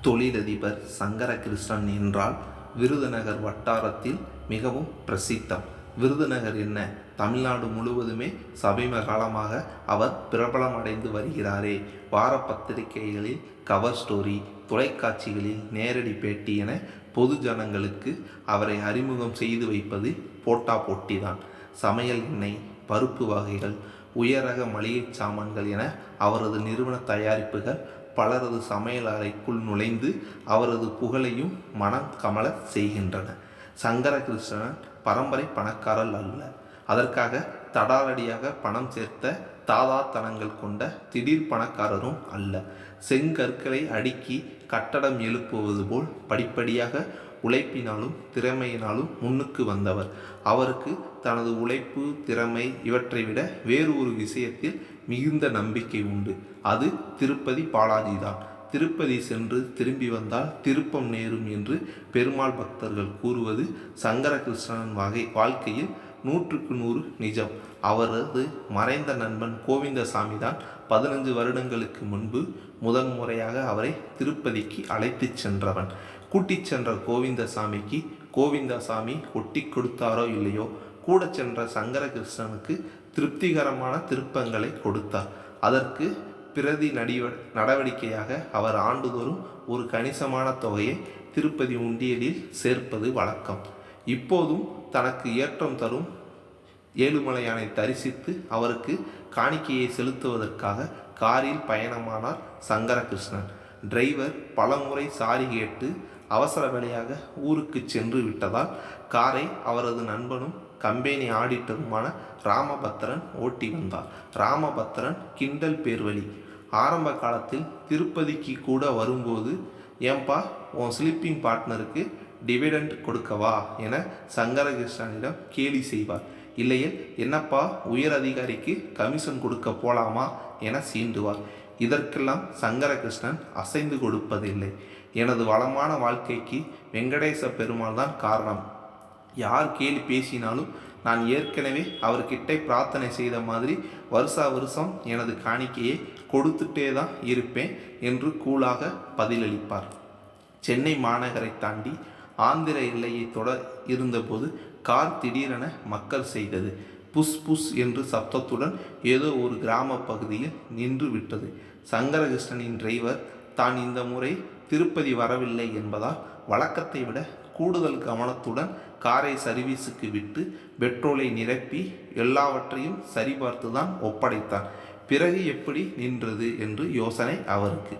தொழிலதிபர் சங்கரகிருஷ்ணன் என்றால் விருதுநகர் வட்டாரத்தில் மிகவும் பிரசித்தம். விருதுநகர் என்ன? தமிழ்நாடு முழுவதுமே சமீப காலமாக அவர் பிரபலமடைந்து வருகிறாரே. வார பத்திரிகைகளில் கவர் ஸ்டோரி தொலைக்காட்சிகளில் நேரடி பேட்டி என பொது ஜனங்களுக்கு அவரை அறிமுகம் செய்து வைப்பது போட்டா போட்டிதான் சமையல் எண்ணெய் பருப்பு வகைகள் உயரக மளிகை சாமான்கள் என அவரது நிறுவன தயாரிப்புகள் பலரது சமையல் அறைக்குள் நுழைந்து அவரது புகழையும் மனம் கமல செய்கின்றன. சங்கரகிருஷ்ணன் பரம்பரை பணக்காரர் அல்ல. அதற்காக தடாலடியாக பணம் சேர்த்த தாதாத்தனங்கள் கொண்ட திடீர் பணக்காரரும் அல்ல. செங்கற்களை அடுக்கி கட்டடம் எழுப்புவது போல் படிப்படியாக உழைப்பினாலும் திறமையினாலும் முன்னுக்கு வந்தவர். அவருக்கு தனது உழைப்பு திறமை இவற்றை விட வேறு ஒரு விஷயத்தில் மிகுந்த நம்பிக்கை உண்டு. அது திருப்பதி பாலாஜி தான். திருப்பதி சென்று திரும்பி வந்தால் திருப்பம் நேரும் என்று பெருமாள் பக்தர்கள் கூறுவது சங்கரகிருஷ்ணன் வகை வாழ்க்கையில் நூற்றுக்கு நூறு நிஜம். அவரது மறைந்த நண்பன் கோவிந்தசாமி தான் பதினஞ்சு வருடங்களுக்கு முன்பு முதன் முறையாக அவரை திருப்பதிக்கு அழைத்துச் சென்றவன். கூட்டிச் சென்ற கோவிந்தசாமிக்கு கோவிந்தசாமி ஒட்டி கொடுத்தாரோ இல்லையோ? கூட சென்ற சங்கரகிருஷ்ணனுக்கு திருப்திகரமான திருப்பங்களை கொடுத்தார். அதற்கு பிரதி நடிவ நடவடிக்கையாக அவர் ஆண்டுதோறும் ஒரு கணிசமான தொகையை திருப்பதி உண்டியலில் சேர்ப்பது வழக்கம். இப்போதும் தனக்கு ஏற்றம் தரும் ஏழுமலையானை தரிசித்து அவருக்கு காணிக்கையை செலுத்துவதற்காக காரில் பயணமானார் சங்கரகிருஷ்ணன். டிரைவர் பலமுறை சாரி கேட்டு அவசர வேலையாக ஊருக்கு சென்று விட்டதால் காரை அவரது நண்பனும் கம்பெனி ஆடிட்டருமான ராமபத்திரன் ஓட்டி வந்தார். ராமபத்திரன் கிண்டல் பேர்வழி. ஆரம்ப காலத்தில் திருப்பதிக்கு கூட வரும்போது ஏன்பா உன் ஸ்லீப்பிங் பார்ட்னருக்கு டிவிடெண்ட் கொடுக்கவா? என சங்கரகிருஷ்ணனிடம் கேலி செய்வார். இல்லையே என்னப்பா உயர் அதிகாரிக்கு கமிஷன் கொடுக்க போலாமா? என சீண்டுவார். இதற்கெல்லாம் சங்கரகிருஷ்ணன் அசைந்து கொடுப்பதில்லை. எனது வளமான வாழ்க்கைக்கு வெங்கடேச பெருமாள் தான் காரணம். யார் கேலி பேசினாலும் நான் ஏற்கனவே அவர்கிட்ட பிரார்த்தனை செய்த மாதிரி வருஷா வருஷம் எனது காணிக்கையை கொடுத்துட்டே தான் இருப்பேன் என்று கூலாக பதிலளிப்பார். சென்னை மாநகரை தாண்டி ஆந்திர எல்லையை தொட இருந்தபோது கார் திடீரென மக்கள் செய்தது. புஷ் புஷ் என்று சப்தத்துடன் ஏதோ ஒரு கிராம பகுதியில் நின்று விட்டது. சங்கரகிருஷ்ணனின் டிரைவர் தான் இந்த முறை திருப்பதி வரவில்லை என்பதால் வழக்கத்தை விட கூடுதல் கவனத்துடன் காரை சர்வீஸுக்கு விட்டு பெட்ரோலை நிரப்பி எல்லாவற்றையும் சரிபார்த்து தான் ஒப்படைத்தார் பிறகு எப்படி நின்றது? என்று யோசனை அவருக்கு.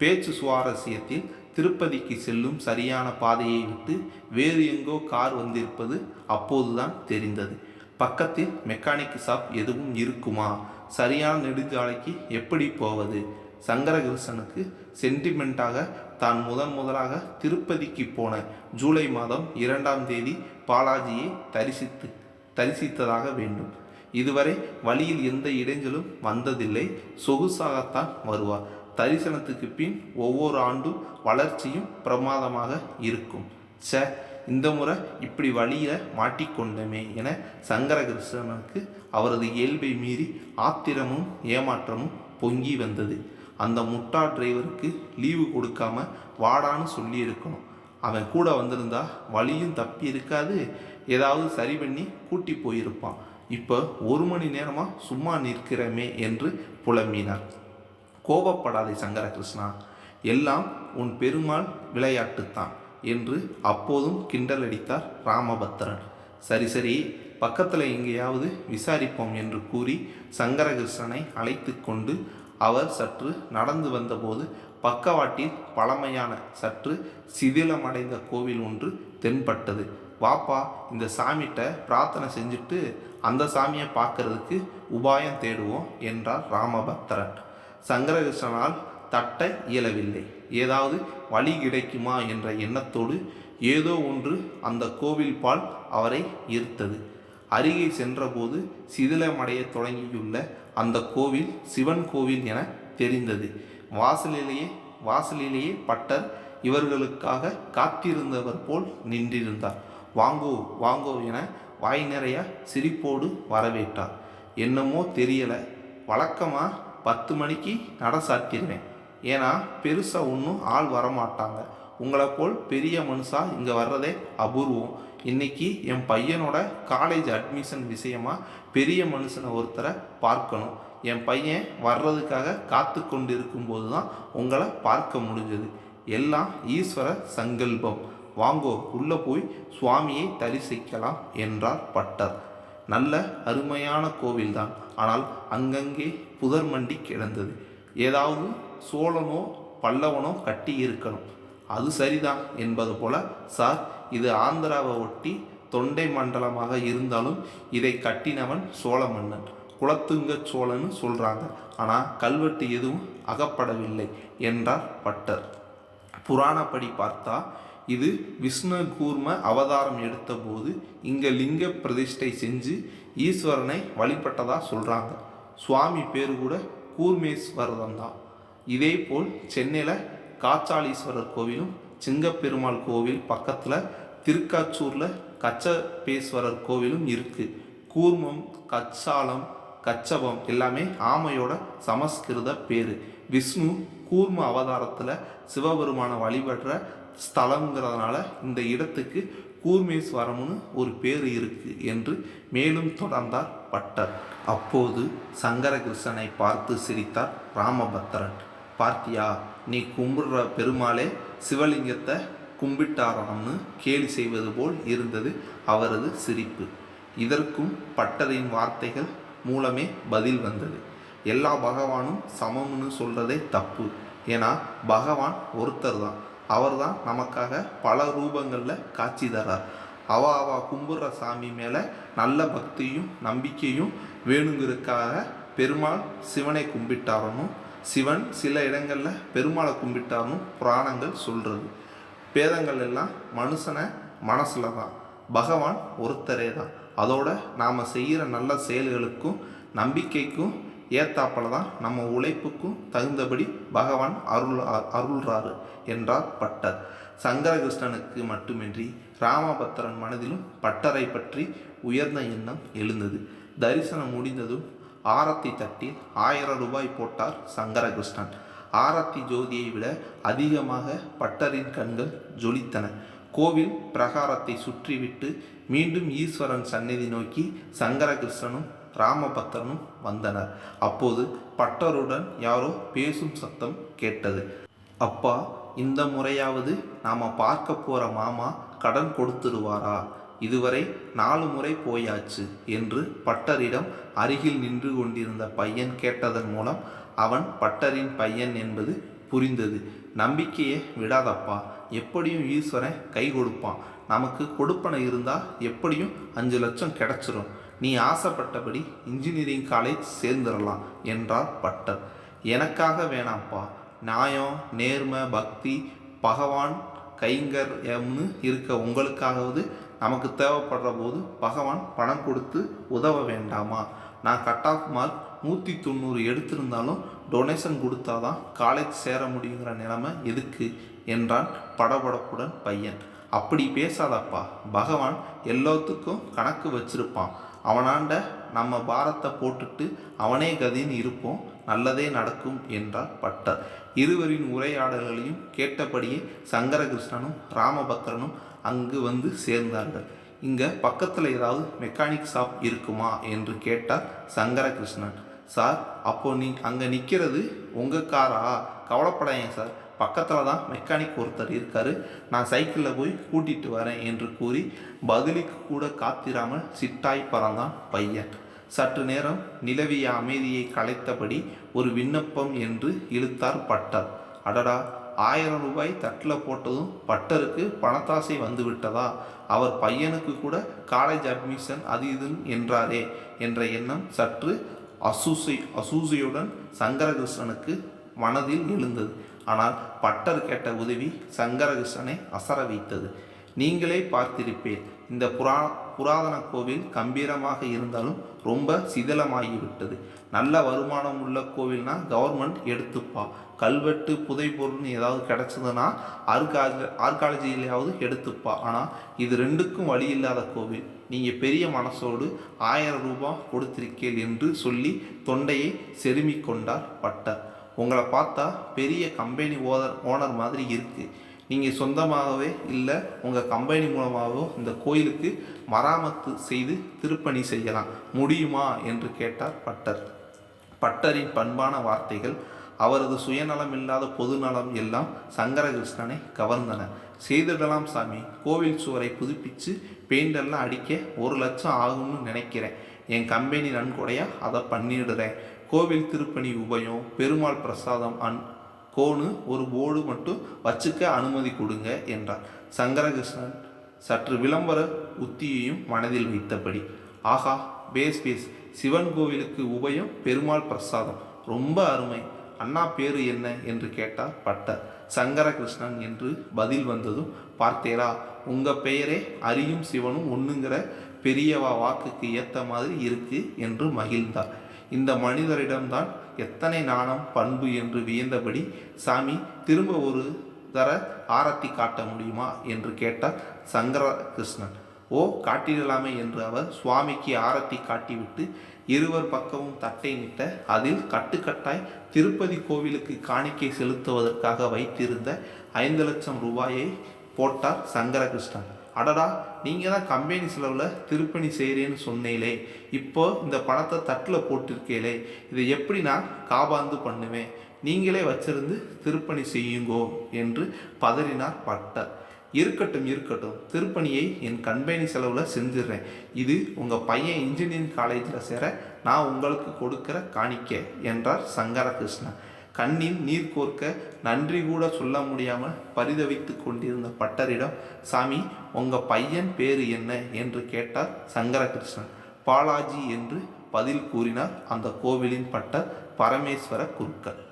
பேச்சு சுவாரஸ்யத்தில் திருப்பதிக்கு செல்லும் சரியான பாதையை விட்டு வேறு எங்கோ கார் வந்திருப்பது அப்போதுதான் தெரிந்தது. பக்கத்தில் மெக்கானிக் ஷாப் எதுவும் இருக்குமா? சரியான நெடுஞ்சாலைக்கு எப்படி போவது? சங்கரகிருஷ்ணனுக்கு சென்டிமெண்ட்டாக தான் முதன் முதலாக திருப்பதிக்கு போன ஜூலை மாதம் இரண்டாம் தேதி பாலாஜியை தரிசித்து தரிசித்ததாக வேண்டும். இதுவரை வழியில் எந்த இடைஞ்சலும் வந்ததில்லை. சொகுசாகத்தான் வருவார். தரிசனத்துக்கு பின் ஒவ்வொரு ஆண்டும் வளர்ச்சியும் பிரமாதமாக இருக்கும். ச. இந்த முறை இப்படி வழியில் மாட்டிக்கொண்டமே என சங்கரகிருஷ்ணனுக்கு அவரது இயல்பை மீறி ஆத்திரமும் ஏமாற்றமும் பொங்கி வந்தது. அந்த முட்டா டிரைவருக்கு லீவு கொடுக்காம வாடான்னு சொல்லியிருக்கணும் அவன் கூட வந்திருந்தா வழியும் தப்பி இருக்காது. ஏதாவது சரி பண்ணி கூட்டி போயிருப்பான். இப்போ ஒரு மணி நேரமாக சும்மா நிற்கிறமே என்று புலம்பினார். கோபப்படாதே சங்கரகிருஷ்ணா எல்லாம் உன் பெருமாள் விளையாட்டுத்தான். என்று அப்போதும் கிண்டல் அடித்தார் ராமபத்திரன் சரி சரி பக்கத்தில் எங்கேயாவது விசாரிப்போம் என்று கூறி சங்கரகிருஷ்ணனை அழைத்து கொண்டு அவர் சற்று நடந்து வந்தபோது பக்கவாட்டில் பழமையான சற்று சிதிலமடைந்த கோவில் ஒன்று தென்பட்டது. வாப்பா இந்த சாமிகிட்ட பிரார்த்தனை செஞ்சுட்டு அந்த சாமியை பார்க்கறதுக்கு உபாயம் தேடுவோம் என்றார் ராமபக்தரன். சங்கரகிருஷ்ணனால் தட்ட இயலவில்லை. ஏதாவது வழி கிடைக்குமா என்ற எண்ணத்தோடு ஏதோ ஒன்று அந்த கோவில் பால் அவரை ஈர்த்தது. அருகே சென்றபோது சிதிலமடைய தொடங்கியுள்ள அந்த கோவில் சிவன் கோவில் என தெரிந்தது. வாசலிலேயே வாசலிலேயே பட்டர் இவர்களுக்காக காத்திருந்தவர் போல் நின்றிருந்தார். வாங்கோ வாங்கோ என வாய் நிறைய சிரிப்போடு வரவேற்றார். என்னமோ தெரியல. வழக்கமாக பத்து மணிக்கு நட சாத்திடுவேன். ஏன்னா பெருசாக ஒன்றும் ஆள் வரமாட்டாங்க. உங்களை போல் பெரிய மனுஷா இங்கே வர்றதே அபூர்வம். இன்னைக்கு என் பையனோட காலேஜ் அட்மிஷன் விஷயமா பெரிய மனுஷனை ஒருத்தரை பார்க்கணும். என் பையன் வர்றதுக்காக காத்து கொண்டு இருக்கும்போது தான் உங்களை பார்க்க முடிஞ்சது. எல்லாம் ஈஸ்வர சங்கல்பம். வாங்கோ உள்ளே போய் சுவாமியை தரிசிக்கலாம் என்றார் பட்டர். நல்ல அருமையான கோவில்தான். ஆனால் அங்கங்கே புதர் மண்டி கிடந்தது. ஏதாவது சோழனோ பல்லவனோ கட்டி இருக்கணும். அது சரிதான் என்பது போல சார் இது ஆந்திராவை ஒட்டி தொண்டை மண்டலமாக இருந்தாலும் இதை கட்டினவன் சோழ மன்னன். குலத்துங்க சோழன்னு சொல்கிறாங்க ஆனால் கல்வெட்டு எதுவும் அகப்படவில்லை என்றார் பட்டர். புராணப்படி பார்த்தா இது விஷ்ணு கூர்ம அவதாரம் எடுத்தபோது இங்கே லிங்க பிரதிஷ்டை செஞ்சு ஈஸ்வரனை வழிபட்டதாக சொல்கிறாங்க சுவாமி பேர் கூட கூர்மேஸ்வரன் தான். இதே போல் சென்னையில் காச்சாலீஸ்வரர் கோவிலும் சிங்கப்பெருமாள் கோவில் பக்கத்தில் திருக்காச்சூரில் கச்சபேஸ்வரர் கோவிலும் இருக்குது கூர்மம் கச்சாலம் கச்சபம் எல்லாமே ஆமையோட சமஸ்கிருத பேர். விஷ்ணு கூர்ம அவதாரத்தில் சிவபெருமானை வழிபடுற ஸ்தலங்கிறதுனால இந்த இடத்துக்கு கூர்மேஸ்வரம்னு ஒரு பேர் இருக்கு என்று மேலும் தொடர்ந்தார் பட்டர். அப்போது சங்கரகிருஷ்ணனை பார்த்து சிரித்தார் ராமபத்திரன் பார்த்தியா? நீ கும்பிடுற பெருமாளே சிவலிங்கத்தை கும்பிட்டாராம்னு கேலி செய்வது போல் இருந்தது அவரது சிரிப்பு. இதற்கும் பட்டரின் வார்த்தைகள் மூலமே பதில் வந்தது. எல்லா பகவானும் சமம்னு சொல்றதே தப்பு. ஏன்னா பகவான் ஒருத்தர் தான் அவர்தான் நமக்காக பல ரூபங்களில் காட்சி தரார். அவ அவ கும்பிட்ற சாமி மேலே நல்ல பக்தியும் நம்பிக்கையும் வேணுங்கிறதுக்காக பெருமாள் சிவனை கும்பிட்டாரனும் சிவன் சில இடங்களில் பெருமாளை கும்பிட்டாலும் புராணங்கள் சொல்கிறது பேதங்கள் எல்லாம் மனுஷனை மனசில் தான். பகவான் ஒருத்தரே தான். அதோட நாம் செய்கிற நல்ல செயல்களுக்கும் நம்பிக்கைக்கும் ஏத்தாப்பில் தான் நம்ம உழைப்புக்கும் தகுந்தபடி பகவான் அருள் அருள்றாரு என்றார் பட்டர். சங்கரகிருஷ்ணனுக்கு மட்டுமின்றி ராமபத்திரன் மனதிலும் பட்டரை பற்றி உயர்ந்த எண்ணம் எழுந்தது. தரிசனம் முடிந்ததும் ஆரத்தி தட்டில் ஆயிரம் ரூபாய் போட்டார் சங்கரகிருஷ்ணன். ஆரத்தி ஜோதியை விட அதிகமாக பட்டரின் கண்கள் ஜொலித்தன. கோவில் பிரகாரத்தை சுற்றிவிட்டு மீண்டும் ஈஸ்வரன் சந்நிதி நோக்கி சங்கரகிருஷ்ணனும் ராமபக்தனும் வந்தனர். அப்போது பட்டருடன் யாரோ பேசும் சத்தம் கேட்டது. அப்பா இந்த முறையாவது நாம பார்க்க போகிற மாமா கடன் கொடுத்துருவாரா இதுவரை நாலு முறை போயாச்சு என்று பட்டரிடம் அருகில் நின்று கொண்டிருந்த பையன் கேட்டதன் மூலம் அவன் பட்டரின் பையன் என்பது புரிந்தது. நம்பிக்கையை விடாதப்பா. எப்படியும் ஈஸ்வரன் கை கொடுப்பான். நமக்கு கொடுப்பனை இருந்தால் எப்படியும் அஞ்சு லட்சம் கிடச்சிரும். நீ ஆசைப்பட்டபடி இன்ஜினியரிங் காலேஜ் சேர்ந்துடலாம் என்றார் பட்டர். எனக்காக வேணாம்ப்பா. நியாயம் நேர்மை பக்தி பகவான் கைங்கர்யம்னு இருக்க உங்களுக்காகவது நமக்கு தேவைப்படுற போது பகவான் பணம் கொடுத்து உதவ வேண்டாமா? நான் கட் ஆஃப் மார்க் நூற்றி தொண்ணூறு எடுத்திருந்தாலும் டொனேஷன் கொடுத்தாதான் காலேஜ் சேர முடியுங்கிற நிலைமை எதுக்கு? என்றான் படபடப்புடன் பையன். அப்படி பேசாதப்பா. பகவான் எல்லாத்துக்கும் கணக்கு வச்சிருப்பான். அவனாண்ட நம்ம பாரத்தை போட்டுட்டு அவனே கதின்னு இருப்போம். நல்லதே நடக்கும் என்றார் பட்டர். இருவரின் உரையாடல்களையும் கேட்டபடியே சங்கரகிருஷ்ணனும் ராமபத்ரனும் அங்கு வந்து சேர்ந்தார்கள். இங்கே பக்கத்தில் ஏதாவது மெக்கானிக் ஷாப் இருக்குமா என்று கேட்டார் சங்கரகிருஷ்ணன். சார் அப்போ நீ அங்கே நிற்கிறது உங்கள் காரா கவலைப்படாதீங்க சார்? பக்கத்தில் தான் மெக்கானிக் ஒருத்தர் இருக்கார். நான் சைக்கிளில் போய் கூட்டிகிட்டு வரேன் என்று கூறி பதிலுக்கு கூட காத்திராமல் சிட்டாய் பறந்தான் பையன். சற்று நேரம் நிலவிய அமைதியை கலைத்தபடி ஒரு விண்ணப்பம் என்று இழுத்தார் பட்டர். அடடா ஆயிரம் ரூபாய் தட்டில் போட்டதும் பட்டருக்கு பணத்தாசை வந்து விட்டதா அவர் பையனுக்கு கூட காலேஜ் அட்மிஷன் அது இது என்றாரே என்ற எண்ணம் சற்று அசூசை அசூசையுடன் சங்கரகிருஷ்ணனுக்கு மனதில் எழுந்தது. ஆனால் பட்டர் கேட்ட உதவி சங்கரகிருஷ்ணனை அசர வைத்தது. நீங்களே பார்த்திருப்பேன் இந்த புரா புராதன கோவில் கம்பீரமாக இருந்தாலும் ரொம்ப சிதிலமாகிவிட்டது. நல்ல வருமானம் உள்ள கோவில்னால் கவர்மெண்ட் எடுத்துப்பா. கல்வெட்டு புதை பொருள்னு ஏதாவது கிடைச்சதுன்னா ஆர்காலஜி ஆர்காலஜியிலையாவது எடுத்துப்பா. ஆனால் இது ரெண்டுக்கும் வழி இல்லாத கோவில். நீங்கள் பெரிய மனசோடு ஆயிரம் ரூபாய் கொடுத்திருக்கீள் என்று சொல்லி தொண்டையை செருமிக் கொண்டார் பட்டர். உங்களை பார்த்தா பெரிய கம்பெனி ஓனர் ஓனர் மாதிரி இருக்குது நீங்கள் சொந்தமாகவே இல்லை உங்கள் கம்பெனி மூலமாகவோ இந்த கோயிலுக்கு மராமத்து செய்து திருப்பணி செய்யலாம். முடியுமா? என்று கேட்டார் பட்டர். பட்டரின் பண்பான வார்த்தைகள் அவரது சுயநலம் இல்லாத பொதுநலம் எல்லாம் சங்கரகிருஷ்ணனை கவர்ந்தன. செய்திடலாம் சாமி கோவில் சுவரை புதுப்பித்து பெயிண்டெல்லாம் அடிக்க ஒரு லட்சம் ஆகும்னு நினைக்கிறேன். என் கம்பெனி நன்கொடையாக அதை பண்ணிடுறேன். கோவில் திருப்பணி உபயம் பெருமாள் பிரசாதம் அன் கோனு ஒரு போர்டு மட்டும் வச்சுக்க அனுமதி கொடுங்க என்றார். சங்கரகிருஷ்ணன் சற்று விளம்பர உத்தியையும் மனதில் வைத்தபடி ஆஹா பேஸ் பேஸ். சிவன் கோவிலுக்கு உபயம் பெருமாள் பிரசாதம். ரொம்ப அருமை. அண்ணா பேரு என்ன என்று கேட்டார் பட்டர். சங்கரகிருஷ்ணன் என்று பதில் வந்ததும் பார்த்தேரா உங்கள் பெயரே அரியும் சிவனும் ஒன்றுங்கிற பெரியவா வாக்குக்கு ஏற்ற மாதிரி இருக்கு என்று மகிழ்ந்தார். இந்த மனிதரிடம்தான் எத்தனை நாணம் பண்பு என்று வியந்தபடி சாமி திரும்ப ஒரு தர ஆரத்தி காட்ட முடியுமா? என்று கேட்டார் சங்கரகிருஷ்ணன். ஓ காட்டிடலாமே என்று அவர் சுவாமிக்கு ஆரத்தி காட்டிவிட்டு இருவர் பக்கமும் தட்டை நிட்ட அதில் கட்டுக்கட்டாய் திருப்பதி கோவிலுக்கு காணிக்கை செலுத்துவதற்காக வைத்திருந்த ஐந்து லட்சம் ரூபாயை போட்டார் சங்கரகிருஷ்ணன். அடடா நீங்கள் தான் கம்பெனி செலவில் திருப்பணி செய்கிறேன்னு சொன்னீங்களே. இப்போ இந்த பணத்தை தட்டில் போட்டிருக்கீங்களே. இதை எப்படி நான் காபாந்து பண்ணுவேன்? நீங்களே வச்சிருந்து திருப்பணி செய்யுங்கோ என்று பதறினார் பட்டர். இருக்கட்டும் இருக்கட்டும். திருப்பணியை என் கம்பெனி செலவில் செஞ்சிடுறேன். இது உங்கள் பையன் இன்ஜினியரிங் காலேஜில் சேர நான் உங்களுக்கு கொடுக்கிற காணிக்க என்றார் சங்கரகிருஷ்ணன். கண்ணில் நீர் கோர்க்க நன்றி கூட சொல்ல முடியாமல் பரிதவித்து கொண்டிருந்த பட்டரிடம் சாமி உங்கள் பையன் பேரு என்ன? என்று கேட்டார் சங்கரகிருஷ்ணன். பாலாஜி என்று பதில் கூறினார் அந்த கோவிலின் பட்டர் பரமேஸ்வர குருக்கள்.